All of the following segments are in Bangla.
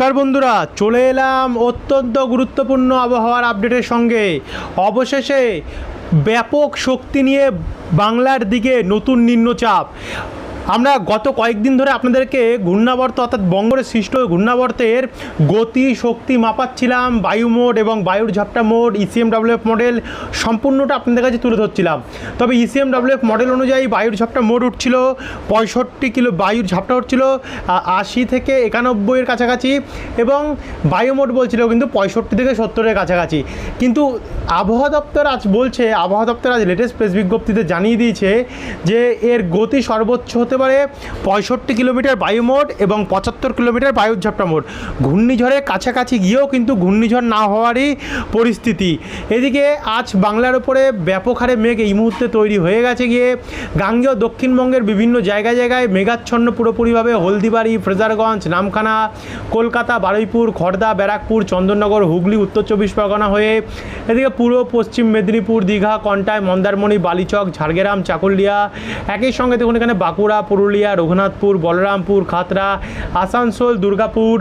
নমস্কার বন্ধুরা, চলে এলাম অত্যন্ত গুরুত্বপূর্ণ আবহাওয়ার আপডেটের সঙ্গে। অবশেষে ব্যাপক শক্তি নিয়ে বাংলার দিকে নতুন নিম্নচাপ। আমরা গত কয়েকদিন ধরে আপনাদেরকে ঘূর্ণাবর্ত অর্থাৎ বঙ্গের সৃষ্ট ঘূর্ণাবর্তের গতি শক্তি মাপাচ্ছিলাম, বায়ু মোড এবং বায়ুর ঝাপটা মোড ইসিএমডাব্লিউএফ মডেল সম্পূর্ণটা আপনাদের কাছে তুলে ধরছিলাম। তবে ইসিএমডাব্লিউএফ মডেল অনুযায়ী বায়ুর ঝাপটা মোড উঠছিল, পঁয়ষট্টি কিলো বায়ুর ঝাপটা উঠছিল আশি থেকে একানব্বইয়ের কাছাকাছি এবং বায়ু মোড বলছিল কিন্তু পঁয়ষট্টি থেকে সত্তরের কাছাকাছি। কিন্তু আবহাওয়া দপ্তর আজ বলছে, আবহাওয়া দপ্তর আজ লেটেস্ট প্রেস বিজ্ঞপ্তিতে জানিয়ে দিয়েছে যে এর গতি সর্বোচ্চ হতে পারে পঁয়ষট্টি কিলোমিটার বায়ু মোড এবং পঁচাত্তর কিলোমিটার বায়ুর ঝাপটা মোড। ঘূর্ণিঝড়ের কাছাকাছি গিয়েও কিন্তু ঘূর্ণিঝড় না হওয়ারই পরিস্থিতি। এদিকে আজ বাংলার ওপরে ব্যাপক হারে মেঘ এই মুহূর্তে তৈরি হয়ে গেছে গিয়ে গাঙ্গেয় দক্ষিণবঙ্গের বিভিন্ন জায়গায় জায়গায় মেঘাচ্ছন্ন পুরোপুরিভাবে হলদিবাড়ি, ফ্রেজারগঞ্জ, নামখানা, কলকাতা, বারুইপুর খড়দা ব্যারাকপুর, চন্দননগর, হুগলি, উত্তর চব্বিশ পরগনা হয়ে এদিকে পুরো পশ্চিম মেদিনীপুর, দীঘা কন্টায় মন্দারমণি, বালিচক, ঝাড়গ্রাম, চাকুলিয়া। একই সঙ্গে দেখুন এখানে বাঁকুড়া পুরুলিয়া রঘুনাথপুর বলরামপুর খাতড়া আসানসোল দুর্গাপুর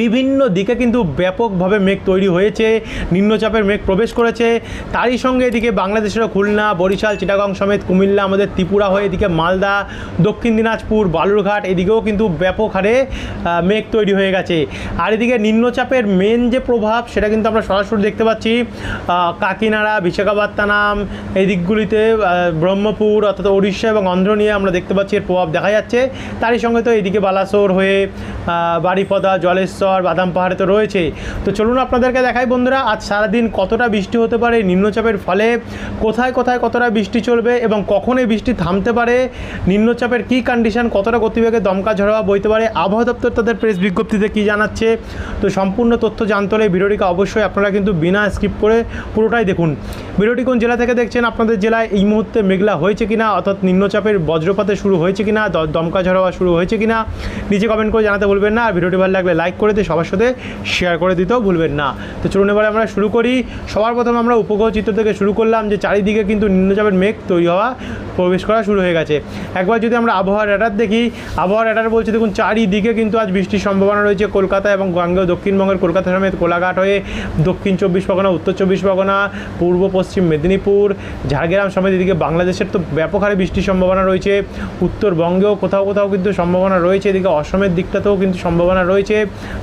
বিভিন্ন দিকে কিন্তু ব্যাপকভাবে মেঘ তৈরি হয়েছে, নিম্নচাপের মেঘ প্রবেশ করেছে। তারই সঙ্গে এদিকে বাংলাদেশেরও খুলনা, বরিশাল, চিটাগং সমেত কুমিল্লা, আমাদের ত্রিপুরা হয়ে এদিকে মালদা, দক্ষিণ দিনাজপুর, বালুরঘাট, এদিকেও কিন্তু ব্যাপক হারে মেঘ তৈরি হয়ে গেছে। আর এদিকে নিম্নচাপের মেন যে প্রভাব, সেটা কিন্তু আমরা সরাসরি দেখতে পাচ্ছি কাকিনাড়া, বিশাখাপত্তনম এই দিকগুলিতে ব্রহ্মপুর অর্থাৎ উড়িষ্যা এবং অন্ধ্র নিয়ে আমরা দেখতে পাচ্ছি, এর প্রভাব দেখা যাচ্ছে। তারই সঙ্গে তো এদিকে বালাসোর হয়ে বাড়িপদা বাড়িপদা জলেশ্বর বাদাম পাহাড়ে তো রয়েছে তো চলুন আপনাদেরকে দেখাই বন্ধুরা, আজ সারাদিন কতটা বৃষ্টি হতে পারে, নিম্নচাপের ফলে কোথায় কোথায় কতটা বৃষ্টি চলবে এবং কখন এই বৃষ্টি থামতে পারে, নিম্নচাপের কী কন্ডিশন কতটা গতিবেগে দমকা ঝড়া বইতে পারে, আবহাওয়া দপ্তর তাদের প্রেস বিজ্ঞপ্তিতে কী জানাচ্ছে, তো সম্পূর্ণ তথ্য জানতে হলে ভিডিওটিকে অবশ্যই আপনারা কিন্তু বিনা স্কিপ করে পুরোটাই দেখুন। ভিডিওটি কোন জেলা থেকে দেখছেন, আপনাদের জেলায় এই মুহূর্তে মেঘলা হয়েছে কিনা, অর্থাৎ নিম্নচাপের বজ্রপাতে শুরু হয়েছে কিনা দমকা ঝড় শুরু হয়েছে কিনা, নিচে কমেন্ট করে জানাতে বলবেন না, আর ভিডিওটি ভালো লাগলে লাইক দিয়ে সবার সাথে শেয়ার করে দিতেও ভুলবেন না। তো চলুন এবারে আমরা শুরু করি। সবার প্রথম আমরা উপগ্রহ চিত্র থেকে শুরু করলাম যে চারিদিকে কিন্তু নিম্নচাপের মেঘ তৈরি হওয়া প্রবেশ করা শুরু হয়ে গেছে। একবার যদি আমরা আবহাওয়ার র্যাডার দেখি, আবহাওয়ার র্যাডার বলছে দেখুন, চারিদিকে কিন্তু আজ বৃষ্টির সম্ভাবনা রয়েছে কলকাতা এবং গাঙ্গেয় দক্ষিণবঙ্গের কলকাতা সমেত কোলাঘাট হয়ে দক্ষিণ চব্বিশ পরগনা, উত্তর চব্বিশ পরগনা, পূর্ব পশ্চিম মেদিনীপুর, ঝাড়গ্রাম সমেত এদিকে বাংলাদেশের তো ব্যাপক হারে বৃষ্টির সম্ভাবনা রয়েছে। উত্তরবঙ্গেও কোথাও কোথাও কিন্তু সম্ভাবনা রয়েছে, এদিকে অসমের দিকটাতেও কিন্তু সম্ভাবনা রয়েছে।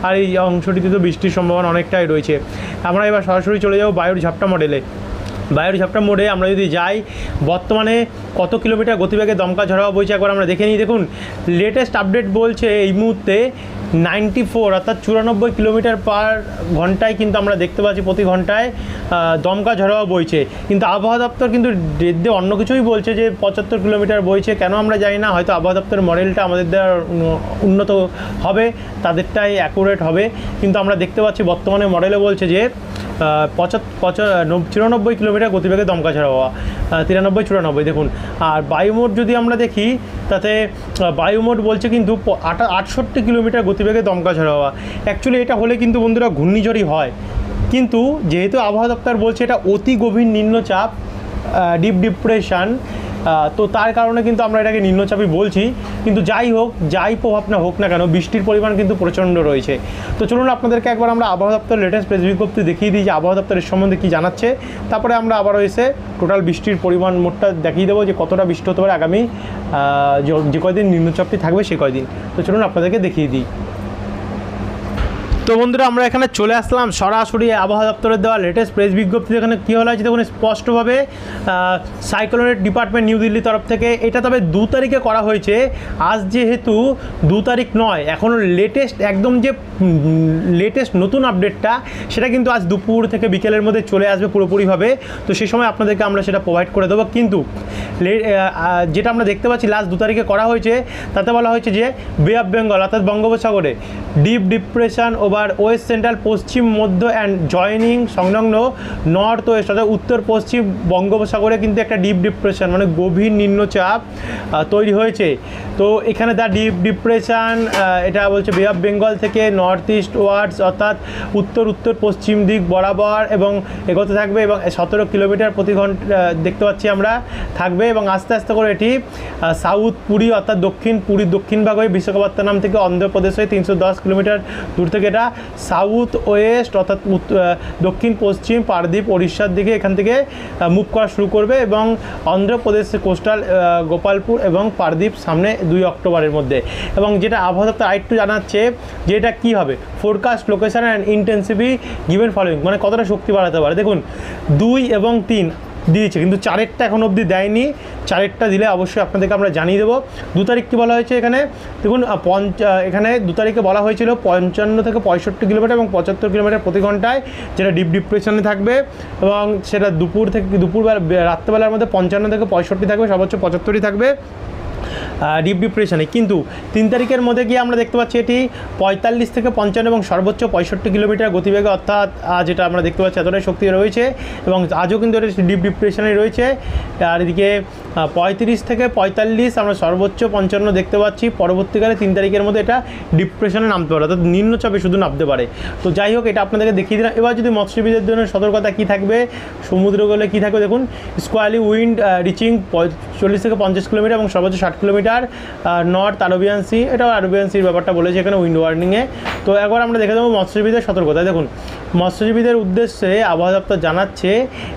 আর এই অংশটিতে তো বৃষ্টির সম্ভাবনা অনেকটাই রয়েছে। আমরা এবার সরাসরি চলে যাব বায়ুর ঝাপটা মডেলে বায়ুর ঝাপটা মোড়ে আমরা যদি যাই, বর্তমানে কত কিলোমিটার গতিবেগে দমকা ঝড়াওয়া বইছে একবার আমরা দেখে নিই। দেখুন লেটেস্ট আপডেট বলছে এই মুহূর্তে নাইনটি ফোর, অর্থাৎ চুরানব্বই কিলোমিটার পার ঘন্টায় কিন্তু আমরা দেখতে পাচ্ছি প্রতি ঘন্টায় দমকা ঝড়াও বইছে। কিন্তু আবহাওয়া দপ্তর কিন্তু ডেট দিয়ে অন্য কিছুই বলছে যে পঁচাত্তর কিলোমিটার বইছে। কেন আমরা জানি না, হয়তো আবহাওয়া দপ্তরের মডেলটা আমাদের দ্বারা উন্নত হবে, তাদেরটাই অ্যাকুরেট হবে। কিন্তু আমরা দেখতে পাচ্ছি বর্তমানে মডেলে বলছে যে পঁচাত্তর পঁচা চুরানব্বই কিলোমিটার গতিবেগে দমকা ছাড়া হওয়া। তিরানব্বই, চুরানব্বই, দেখুন। আর বায়ুমোট যদি আমরা দেখি, তাতে বায়ুমোট বলছে কিন্তু আটষট্টি কিলোমিটার গতিবেগে দমকা ছাড়া হওয়া। অ্যাকচুয়ালি এটা হলে কিন্তু বন্ধুরা ঘূর্ণিঝড়ই হয়। কিন্তু যেহেতু আবহাওয়া দপ্তর বলছে এটা অতি গভীর নিম্নচাপ ডিপ ডিপ্রেশন তো তার কারণে কিন্তু আমরা এটাকে নিম্নচাপই বলছি। কিন্তু যাই হোক, যাই প্রভাব না হোক না কেন, বৃষ্টির পরিমাণ কিন্তু প্রচণ্ড রয়েছে। তো চলুন আপনাদেরকে একবার আমরা আবহাওয়া দপ্তর লেটেস্ট প্রেস বিজ্ঞপ্তি দেখিয়ে দিই যে আবহাওয়া দপ্তরের সম্বন্ধে কী জানাচ্ছে। তারপরে আমরা আবারও এসে টোটাল বৃষ্টির পরিমাণ মোটটা দেখিয়ে দেবো যে কতটা বৃষ্টি হতে পারে আগামী যে কয়দিন নিম্নচাপটি থাকবে সে কয়দিন। তো চলুন আপনাদেরকে দেখিয়ে দিই। তো বন্ধুরা, আমরা এখানে চলে আসলাম। সরাসরি আবহাওয়া দপ্তরের দেওয়া লেটেস্ট প্রেস বিজ্ঞপ্তি এখানে কী হলো আছে দেখুন, স্পষ্টভাবে সাইক্লোনের ডিপার্টমেন্ট নিউ দিল্লির তরফ থেকে এটা তবে দু তারিখে করা হয়েছে। আজ যেহেতু দু তারিখ নয় এখনও লেটেস্ট একদম যে লেটেস্ট নতুন আপডেটটা সেটা কিন্তু আজ দুপুর থেকে বিকেলের মধ্যে চলে আসবে পুরোপুরিভাবে। তো সেই সময় আপনাদেরকে আমরা সেটা প্রোভাইড করে দেবো। কিন্তু যেটা আমরা দেখতে পাচ্ছি লাস্ট দু তারিখে করা হয়েছে, তাতে বলা হয়েছে যে বে অফ বেঙ্গল অর্থাৎ বঙ্গোপসাগরে ডিপ ডিপ্রেশন ও ওভার ওয়েস্ট সেন্ট্রাল পশ্চিম মধ্য অ্যান্ড জয়নিং সংলগ্ন নর্থ ওয়েস্ট, অর্থাৎ উত্তর পশ্চিম বঙ্গোপসাগরে কিন্তু একটা ডিপ ডিপ্রেশন মানে গভীর নিম্নচাপ তৈরি হয়েছে। তো এখানে দ্য ডিপ ডিপ্রেশন এটা বলছে বে অফ বেঙ্গল থেকে নর্থ ইস্ট ওয়ার্ডস অর্থাৎ উত্তর উত্তর পশ্চিম দিক বরাবর এবং এগোতে থাকবে এবং সতেরো কিলোমিটার প্রতি ঘণ্টা দেখতে পাচ্ছি আমরা, থাকবে এবং আস্তে আস্তে করে এটি সাউথ পুরী, অর্থাৎ দক্ষিণ পুরীর দক্ষিণ ভাগ হয়ে বিশাখাপত্তনম থেকে অন্ধ্রপ্রদেশ হয়ে তিনশো দশ কিলোমিটার দূর থেকে এটা সাউথ ওয়েস্ট অর্থাৎ দক্ষিণ, পশ্চিম, পারদ্বীপ উড়িষ্যার দিকে এখান থেকে মুভ করা শুরু করবে এবং অন্ধ্রপ্রদেশের কোস্টাল গোপালপুর এবং পারদ্বীপ সামনে দুই অক্টোবরের মধ্যে। এবং যেটা আবহাওয়া দপ্তর আরেকটু জানাচ্ছে যে এটা কী হবে? Forecast location and intensity given following মানে কতটা শক্তি বাড়াতে পারে? দেখুন, দুই এবং তিন দিয়েছে, কিন্তু চারেরটা এখন অবধি দেয়নি। চারেরটা দিলে অবশ্যই আপনাদেরকে আমরা জানিয়ে দেবো। দু তারিখ কী বলা হয়েছে এখানে? দেখুন পঞ্চ এখানে দু তারিখে বলা হয়েছিল পঞ্চান্ন থেকে পঁয়ষট্টি কিলোমিটার এবং পঁচাত্তর কিলোমিটার প্রতি ঘন্টায় যেটা ডিপ ডিপ্রেশনে থাকবে এবং সেটা দুপুর থেকে দুপুরবেলা, রাত্রেবেলার মধ্যে পঞ্চান্ন থেকে পঁয়ষট্টি থাকবে, সর্বোচ্চ পঁচাত্তরই থাকবে। ডিপ ডিপ্রেশনে কিন্তু তিন তারিখের মধ্যে গিয়ে আমরা দেখতে পাচ্ছি এটি পঁয়তাল্লিশ থেকে পঞ্চান্ন এবং সর্বোচ্চ পঁয়ষট্টি কিলোমিটার গতিবেগে অর্থাৎ যেটা আমরা দেখতে পাচ্ছি এতটাই শক্তি রয়েছে এবং আজও কিন্তু এটা ডিপ ডিপ্রেশনে রয়েছে। আর এদিকে পঁয়ত্রিশ থেকে পঁয়তাল্লিশ আমরা সর্বোচ্চ পঞ্চান্ন দেখতে পাচ্ছি। পরবর্তীকালে তিন তারিখের মধ্যে এটা ডিপ্রেশনে নামতে পারে, অর্থাৎ নিম্নচাপে শুধু নামতে পারে। তো যাই হোক, এটা আপনাদেরকে দেখিয়ে দিলাম। এবার যদি মৎস্যবিদের জন্য সতর্কতা কী থাকবে সমুদ্র গেলে কী থাকবে, দেখুন স্কোয়ালি উইন্ড রিচিং চল্লিশ থেকে পঞ্চাশ কিলোমিটার এবং সর্বোচ্চ ষাট কিলোমিটার নর্থ আরবিয়ান সি এটাও আরবিয়ান সির ব্যাপারটা বলেছে এখানে উইন্ড ওয়ার্নিংয়ে তো একবার আমরা দেখে দেবো মৎস্যজীবীদের সতর্কতা। দেখুন, মৎস্যজীবীদের উদ্দেশ্যে আবহাওয়া দপ্তর জানাচ্ছে,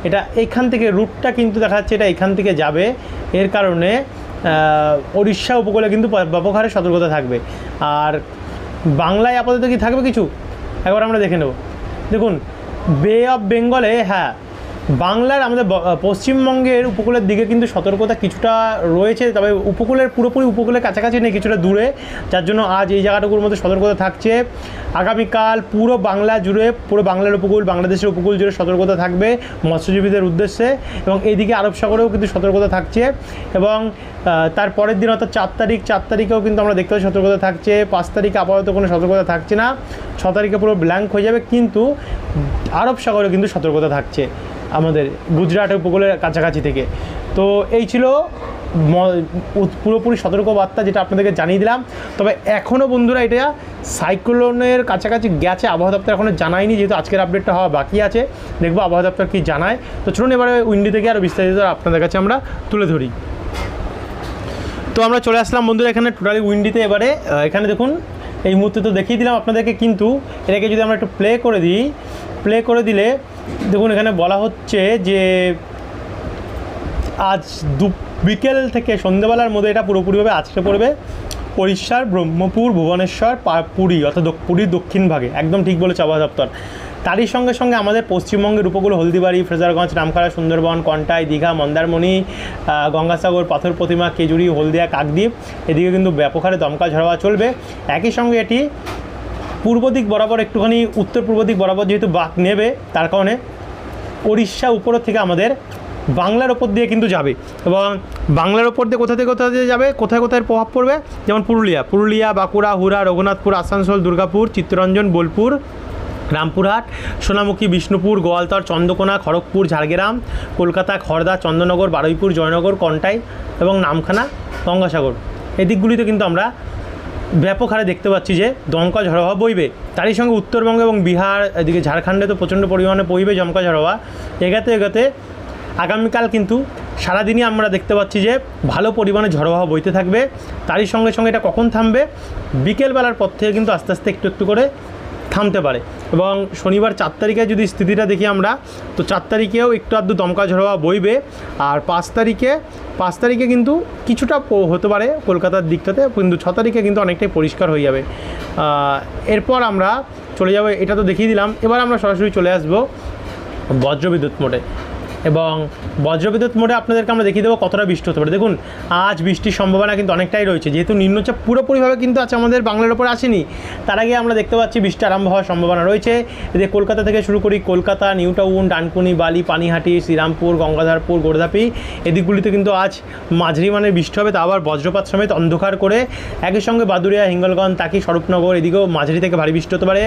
এটা এখান থেকে রুটটা কিন্তু দেখা যাচ্ছে এটা এখান থেকে যাবে। এর কারণে উড়িষ্যা উপকূলে কিন্তু ব্যাপক হারে সতর্কতা থাকবে। আর বাংলায় আপাতত কি থাকবে কিছু? একবার আমরা দেখে নেব। দেখুন বে অফ বেঙ্গলে হ্যাঁ বাংলার আমাদের পশ্চিমবঙ্গের উপকূলের দিকে কিন্তু সতর্কতা কিছুটা রয়েছে, তবে উপকূলের পুরোপুরি উপকূলের কাছাকাছি নেই, কিছুটা দূরে। যার জন্য আজ এই জায়গাটুকুর মধ্যে সতর্কতা থাকছে। আগামীকাল পুরো বাংলা জুড়ে, পুরো বাংলার উপকূল, বাংলাদেশের উপকূল জুড়ে সতর্কতা থাকবে মৎস্যজীবীদের উদ্দেশ্যে এবং এইদিকে আরব সাগরেও কিন্তু সতর্কতা থাকছে এবং তার পরের দিন অর্থাৎ চার তারিখ, চার তারিখেও কিন্তু আমরা দেখতে পাচ্ছি সতর্কতা থাকছে। পাঁচ তারিখে আপাতত কোনো সতর্কতা থাকছে না। ছ তারিখে পুরো ব্ল্যাঙ্ক হয়ে যাবে, কিন্তু আরব সাগরে কিন্তু সতর্কতা থাকছে। আমাদের গুজরাট উপকূলের কাছাকাছি থেকে। তো এই ছিল পুরোপুরি সতর্কবার্তা যেটা আপনাদেরকে জানিয়ে দিলাম। তবে এখনও বন্ধুরা এটা সাইক্লোনের কাছাকাছি গেছে, আবহাওয়া দপ্তর এখনও জানায়নি, যেহেতু আজকের আপডেটটা হওয়া বাকি আছে। দেখব আবহাওয়া দপ্তর কী জানায়। তো চলুন এবারে উইন্ডি থেকে আরও বিস্তারিত আপনাদের কাছে আমরা তুলে ধরি। তো আমরা চলে আসলাম বন্ধুরা এখানে টোটালি উইন্ডিতে এবারে। এখানে দেখুন, এই মুহূর্তে তো দেখিয়ে দিলাম আপনাদেরকে, কিন্তু এটাকে যদি আমরা একটু প্লে করে দিই প্লে করে দিলে দেখুন, এখানে বলা হচ্ছে যে আজ দু, বিকেল থেকে সন্ধ্যেবেলার মধ্যে এটা পুরোপুরিভাবে আছড়ে পড়বে। উড়িষ্যার ব্রহ্মপুর, ভুবনেশ্বর পুরী, অর্থাৎ পুরীর দক্ষিণ ভাগে। একদম ঠিক বলেছে আবহাওয়া দপ্তর। তারই সঙ্গে সঙ্গে আমাদের পশ্চিমবঙ্গের উপকূল, হলদিবাড়ি, ফ্রেজারগঞ্জ, রামখাড়া, সুন্দরবন, কন্টাই, দীঘা, মন্দারমণি গঙ্গাসাগর, পাথর প্রতিমা কেজুরি হলদিয়া, কাকদ্বীপ। এদিকে কিন্তু ব্যাপক হারে দমকা ঝড় চলবে। একই সঙ্গে এটি পূর্ব দিক বরাবর একটুখানি, উত্তর পূর্ব দিক বরাবর যেহেতু বাঁক নেবে, তার কারণে উড়িষ্যা উপরের থেকে আমাদের বাংলার ওপর দিয়ে কিন্তু যাবে। এবং বাংলার ওপর দিয়ে কোথা থেকে কোথা দিয়ে যাবে? কোথায় কোথায় প্রভাব পড়বে? যেমন পুরুলিয়া পুরুলিয়া, বাঁকুড়া হুরা রঘুনাথপুর, আসানসোল, দুর্গাপুর, চিত্তরঞ্জন, বোলপুর, রামপুরহাট, সোনামুখী, বিষ্ণুপুর, গোয়ালতর, চন্দ্রকোনা, খড়গপুর, ঝাড়গ্রাম, কলকাতা খড়দা চন্দ্রনগর বারুইপুর, জয়নগর, কন্টাই এবং নামখানা, গঙ্গাসাগর। এই দিকগুলিতে কিন্তু আমরা ব্যাপক হারে দেখতে পাচ্ছি যে দমকা ঝড় হওয়া বইবে। তারই সঙ্গে উত্তরবঙ্গ এবং বিহার, এদিকে ঝাড়খণ্ডে তো প্রচণ্ড পরিমাণে বইবে জমকা ঝড় হওয়া এগাতে এগাতে আগামীকাল কিন্তু সারাদিনই আমরা দেখতে পাচ্ছি যে ভালো পরিমাণে ঝড় হওয়া বইতে থাকবে। তারই সঙ্গে সঙ্গে এটা কখন থামবে? বিকেলবেলার পর থেকে কিন্তু আস্তে আস্তে একটু একটু করে থামতে পারে। এবং শনিবার চার তারিখে যদি স্থিতিটা দেখি আমরা, তো চার তারিখেও একটু আধটু দমকা ঝড়োয়া বইবে। আর পাঁচ তারিখে পাঁচ তারিখে কিন্তু কিছুটা হতে পারে কলকাতার দিকটাতে, কিন্তু ছ তারিখে কিন্তু অনেকটাই পরিষ্কার হয়ে যাবে। এরপর আমরা চলে যাব, এটা তো দেখিয়ে দিলাম। এবার আমরা সরাসরি চলে আসব বজ্রবিদ্যুৎ মোটে এবং বজ্রবিদ্যুৎ মোডে আপনাদেরকে আমরা দেখিয়ে দেবো কতটা বৃষ্টি হতে পারে। দেখুন, আজ বৃষ্টির সম্ভাবনা কিন্তু অনেকটাই রয়েছে। যেহেতু নিম্নচাপ পুরোপুরিভাবে কিন্তু আজ আমাদের বাংলার ওপর আসেনি, তার আগে আমরা দেখতে পাচ্ছি বৃষ্টি আরম্ভ হওয়ার সম্ভাবনা রয়েছে। এদের কলকাতা থেকে শুরু করি কলকাতা, নিউ টাউন, ডানকুনি, বালি, পানিহাটি, শ্রীরামপুর, গঙ্গাধারপুর গোর্ধাপি এদিকগুলিতে কিন্তু আজ মাঝারি মানের বৃষ্টি হবে, তা আবার বজ্রপাত সমেত অন্ধকার করে একই সঙ্গে বাদুরিয়া হিঙ্গলগঞ্জ, তাকি, স্বরূপনগর, এদিকেও মাঝারি থেকে ভারী বৃষ্টি হতে পারে।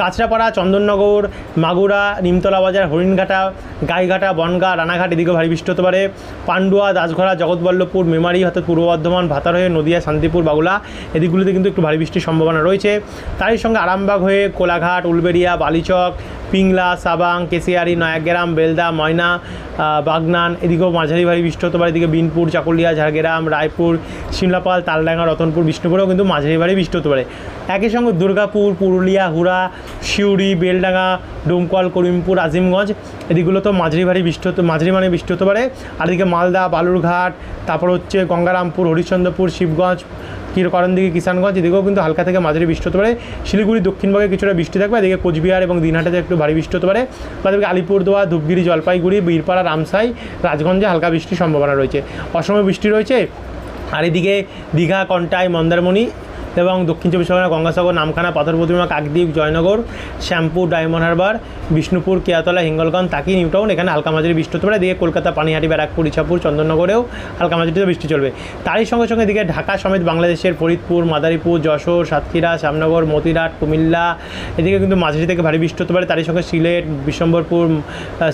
কাঁচরাপাড়া, চন্দননগর, মাগুরা, নিমতলা বাজার, হরিণঘাটা, গাইঘাটা বনগা রানাঘাট এদিকে ভারী বৃষ্টি হতে পারে। পান্ডুয়া দাসঘরা জগৎবল্লভপুর, মেমারি অর্থাৎ পূর্ব বর্ধমান, ভাতার হয়ে নদিয়া, শান্তিপুর, বাগুলা, এদিকগুলিতে কিন্তু একটু ভারী বৃষ্টির সম্ভাবনা রয়েছে। তারই সঙ্গে আরামবাগ হয়ে কোলাঘাট, উলবেড়িয়া, বালিচক পিংলা, সাবাং, কেশিয়ারি, নয়াগ্রাম, বেলদা, ময়না বাগনান, এদিকেও মাঝারি ভারী বৃষ্টি হতে পারে এদিকে বিনপুর, চাকুলিয়া, ঝাড়গ্রাম, রায়পুর শিমলাপাল তালডাঙ্গা, রতনপুর, বিষ্ণুপুরেও কিন্তু মাঝারি ভারী বৃষ্টি হতে পারে একই সঙ্গে দুর্গাপুর, পুরুলিয়া, হুড়া, সিউড়ি, বেলডাঙ্গা, ডোমকল, করিমপুর, আজিমগঞ্জ, এদিকগুলোতেও মাঝারি ভারী বৃষ্টি হতে মাঝারি মানে বৃষ্টি হতে পারে আর এদিকে মালদা, বালুরঘাট, তারপর হচ্ছে গঙ্গারামপুর, হরিশ্চন্দ্রপুর, শিবগঞ্জ কিরকরণ দিকে কিষানগঞ্জ, এদিকেও কিন্তু হালকা থেকে মাঝারি বৃষ্টি হতে পারে। শিলিগুড়ি, দক্ষিণবঙ্গে কিছুটা বৃষ্টি থাকবে, এদিকে কোচবিহার এবং দিনহাটাতে একটু ভারী বৃষ্টি হতে পারে। তাদেরকে আলিপুরদুয়ার, ধূপগিরি, জলপাইগুড়ি, বীরপাড়া, রামসাই, রাজগঞ্জে হালকা বৃষ্টির সম্ভাবনা রয়েছে। অসময়ে বৃষ্টি রয়েছে। আর এদিকে দীঘা, কন্টাই, মন্দারমণি এবং দক্ষিণ চব্বিশ পরগনা গঙ্গাসাগর, নামখানা, পাথর প্রতিমা, কাকদ্বীপ, জয়নগর, শ্যামপুর, ডায়মন্ড হারবার, বিষ্ণুপুর কেয়াতলা হিঙ্গলগঞ্জ তাকি নিউটাউন, এখানে হালকা মাঝারি বৃষ্টি হতে পারে। এদিকে কলকাতা, পানিহাটি, ব্যারাকপুর, ইছাপুর, চন্দননগরেও হালকা মাঝারিতে বৃষ্টি চলবে। তারই সঙ্গে সঙ্গে এদিকে ঢাকা সমেত বাংলাদেশের ফরিদপুর, মাদারীপুর, যশোর, সাতক্ষীরা, শ্যামনগর মতিরাট কুমিল্লা, এদিকে কিন্তু মাঝারি থেকে ভারী বৃষ্টি হতে পারে। তারই সঙ্গে সিলেট বিশ্বম্বরপুর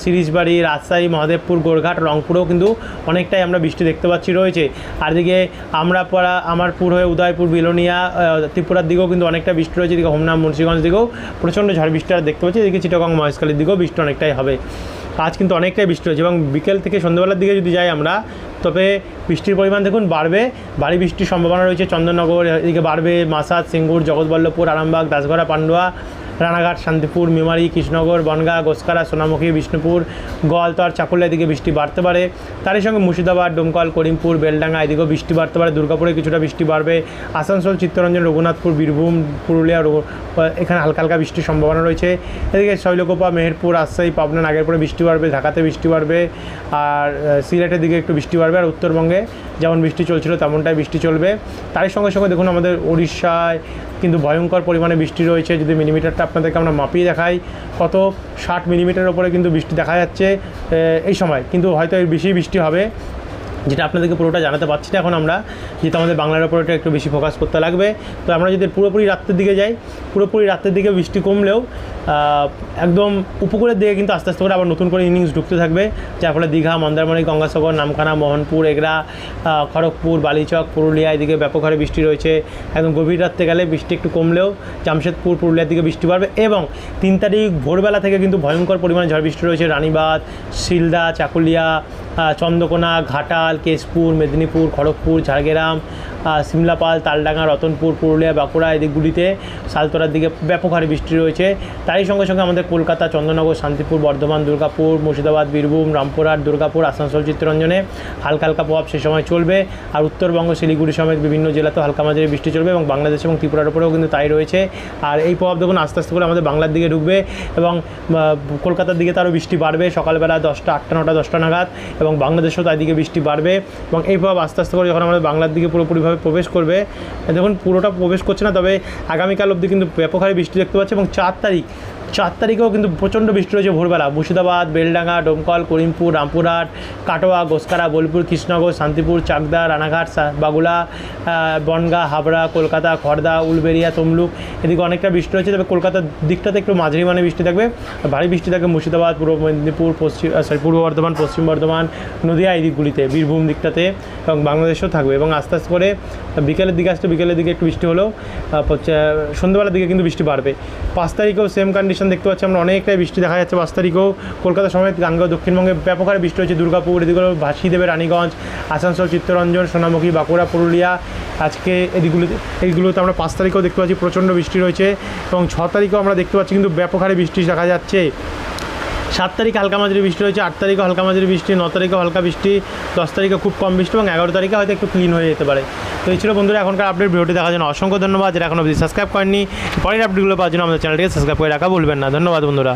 সিরিজবাড়ি, রাজশাহী, মহাদেবপুর, গোরঘাট, রংপুরেও কিন্তু অনেকটাই আমরা বৃষ্টি দেখতে পাচ্ছি রয়েছে। আর এদিকে আমরা পাড়া আমারপুর হয়ে উদয়পুর, বিলোনিয়া ত্রিপুরার দিকেও কিন্তু অনেকটা বৃষ্টি রয়েছে, এদিকে হোমনাম মুন্সিগঞ্জ দিকেও প্রচণ্ড ঝড় আর দেখতে পাচ্ছি, এদিকে চিটাগং, মহেশখালীর দিকেও বৃষ্টি অনেকটাই হবে। আজ কিন্তু অনেকটাই বৃষ্টি হয়েছে এবং বিকেল থেকে সন্ধ্যাবেলার দিকে যদি যাই আমরা, তবে বৃষ্টির পরিমাণ দেখুন বাড়বে, ভারী বৃষ্টির সম্ভাবনা রয়েছে চন্দননগর, এদিকে বাড়বে মাসাদ সিঙ্গুর, জগৎবল্লভপুর, আরামবাগ, দাসগড়া, পান্ডুয়া রানাঘাট, শান্তিপুর, মেমারি, কৃষ্ণনগর, বনগাঁ গোসকারা সোনামুখী, বিষ্ণুপুর, গোয়ালতর চাকুলিয়া এদিকে বৃষ্টি বাড়তে পারে। তারই সঙ্গে মুর্শিদাবাদ, ডোমকল, করিমপুর, বেলডাঙ্গা এদিকেও বৃষ্টি বাড়তে পারে। দুর্গাপুরে কিছুটা বৃষ্টি বাড়বে। আসানসোল, চিত্তরঞ্জন, রঘুনাথপুর, বীরভূম, পুরুলিয়া এখানে হালকা হালকা বৃষ্টির সম্ভাবনা রয়েছে। এদিকে শৈলকোপা, মেহেরপুর, রাজশাহী, পাবনা, নাগেরপুরে বৃষ্টি বাড়বে, ঢাকাতে বৃষ্টি বাড়বে, আর সিলেটের দিকে একটু বৃষ্টি বাড়বে, আর উত্তরবঙ্গে যেমন বৃষ্টি চলছিল তেমনটাই বৃষ্টি চলবে। তারই সঙ্গে সঙ্গে দেখুন আমাদের উড়িষ্যায় কিন্তু ভয়ঙ্কর পরিমাণে বৃষ্টি রয়েছে, যদি মিলিমিটারটা আপনাদেরকে আমরা মাপিয়ে দেখাই কত ষাট মিলিমিটার ওপরে কিন্তু বৃষ্টি দেখা যাচ্ছে এই সময়। কিন্তু হয়তো এর বেশি বৃষ্টি হবে। যেটা আপনাদেরকে পুরোটা জানাতে পারছি না এখন আমরা, যেহেতু আমাদের বাংলার ওপর এটা একটু বেশি ফোকাস করতে লাগবে। তো আমরা যদি পুরোপুরি রাত্রের দিকে যাই, পুরোপুরি রাত্রের দিকে বৃষ্টি কমলেও একদম উপকূলের দিকে কিন্তু আস্তে আস্তে করে আবার নতুন করে ইনিংস ঢুকতে থাকবে। যার ফলে দীঘা, মন্দারমণি, গঙ্গাসাগর, নামখানা, মোহনপুর, এগরা খড়গপুর, বালিচক, পুরুলিয়া, এদিকে ব্যাপক হারে বৃষ্টি রয়েছে। একদম গভীর রাত্রে গেলে বৃষ্টি একটু কমলেও জামশেদপুর, পুরুলিয়ার দিকে বৃষ্টি বাড়বে এবং তিন তারিখ ভোরবেলা থেকে কিন্তু ভয়ঙ্কর পরিমাণে ঝড় বৃষ্টি রয়েছে। রানীবাঁধ, শিলদা, চাকুলিয়া চন্দ্রকোনা ঘাটাল কেশপুর মেদিনীপুর খড়গপুর ঝাড়গ্রাম সিমলাপাল তালডাঙ্গা, রতনপুর, পুরুলিয়া, বাঁকুড়া এদিকগুলিতে সালতোরার দিকে ব্যাপক হারে বৃষ্টি রয়েছে। তারই সঙ্গে সঙ্গে আমাদের কলকাতা, চন্দ্রনগর, শান্তিপুর, বর্ধমান, দুর্গাপুর, মুর্শিদাবাদ, বীরভূম, রামপুরহাট, দুর্গাপুর, আসানসোল চিত্তরঞ্জনে হালকা হালকা প্রভাব সে সময় চলবে। আর উত্তরবঙ্গ, শিলিগুড়ি সমেত বিভিন্ন জেলাতেও হালকা মাঝারি বৃষ্টি চলবে এবং বাংলাদেশ এবং ত্রিপুরার উপরেও কিন্তু তাই রয়েছে। আর এই প্রভাব দেখুন আস্তে আস্তে করে আমাদের বাংলার দিকে ঢুকবে এবং কলকাতার দিকে তারও বৃষ্টি বাড়বে। সকালবেলা দশটা, আটটা, নটা, দশটা নাগাদ এবং বাংলাদেশেও তার দিকে বৃষ্টি বাড়বে। এবং এই প্রভাব আস্তে আস্তে করে যখন আমাদের বাংলার দিকে পুরোপুরিভাবে প্রবেশ করবে। দেখুন, পুরোটা প্রবেশ করছে না, তবে আগামীকাল অবধি কিন্তু ব্যাপক হারে বৃষ্টি দেখতে পাচ্ছি এবং চার তারিখ চার তারিখেও কিন্তু প্রচণ্ড বৃষ্টি রয়েছে ভোরবেলা। মুর্শিদাবাদ, বেলডাঙ্গা, ডোমকল, করিমপুর, রামপুরহাট, কাটোয়া, গোসকারা, বোলপুর, কৃষ্ণনগর, শান্তিপুর, চাকদা, রানাঘাট বাগুলা বনগাঁ, হাবড়া, কলকাতা খড়দা উলবেড়িয়া, তমলুক এদিকে অনেকটা বৃষ্টি রয়েছে। তবে কলকাতার দিকটাতে একটু মাঝারি মানে বৃষ্টি থাকবে। ভারী বৃষ্টি থাকবে মুর্শিদাবাদ, পূর্ব মেদিনীপুর পশ্চিম সরি পূর্ব বর্ধমান, পশ্চিম বর্ধমান, নদিয়া এই দিকগুলিতে বীরভূম দিকটাতে এবং বাংলাদেশেও থাকবে এবং আস্তে আস্তে করে বিকেলের দিকে আসতে বিকেলের দিকে একটু বৃষ্টি হলেও সন্ধ্যাবেলার দিকে কিন্তু বৃষ্টি বাড়বে। পাঁচ তারিখেও সেম কন্ডিশন দেখতে পাচ্ছি আমরা অনেকটাই বৃষ্টি দেখা যাচ্ছে পাঁচ তারিখেও। কলকাতা সমেত গাঙ্গা দক্ষিণবঙ্গে ব্যাপক হারে বৃষ্টি হচ্ছে, দুর্গাপুর এদিকগুলো ভাসিয়ে দেবে রানীগঞ্জ, আসানসোল, চিত্তরঞ্জন, সোনামুখী, বাঁকুড়া, পুরুলিয়া, আজকে এদিকগুলোতে এইগুলোতে আমরা পাঁচ তারিখেও দেখতে পাচ্ছি প্রচণ্ড বৃষ্টি রয়েছে এবং ছ তারিখেও আমরা দেখতে পাচ্ছি কিন্তু ব্যাপক হারে বৃষ্টি দেখা যাচ্ছে। সাত তারিখে হালকা মাঝারি বৃষ্টি রয়েছে আট তারিখে হালকা মাঝারি বৃষ্টি, ন তারিখে হালকা বৃষ্টি, দশ তারিখে খুব কম বৃষ্টি এবং এগারো তারিখে হয়তো একটু ক্লিন হয়ে যেতে পারে। তো এই ছিল বন্ধুরা, এখনকার আপডেট ভিডিওটি দেখার জন্য অসংখ্য ধন্যবাদ। যারা এখন অবধি সাবস্ক্রাইব করেননি, পরের আপডেটগুলো পাওয়ার জন্য আমাদের চ্যানেলটিকে সাবস্ক্রাইব করে রাখা বলবেন না। ধন্যবাদ বন্ধুরা।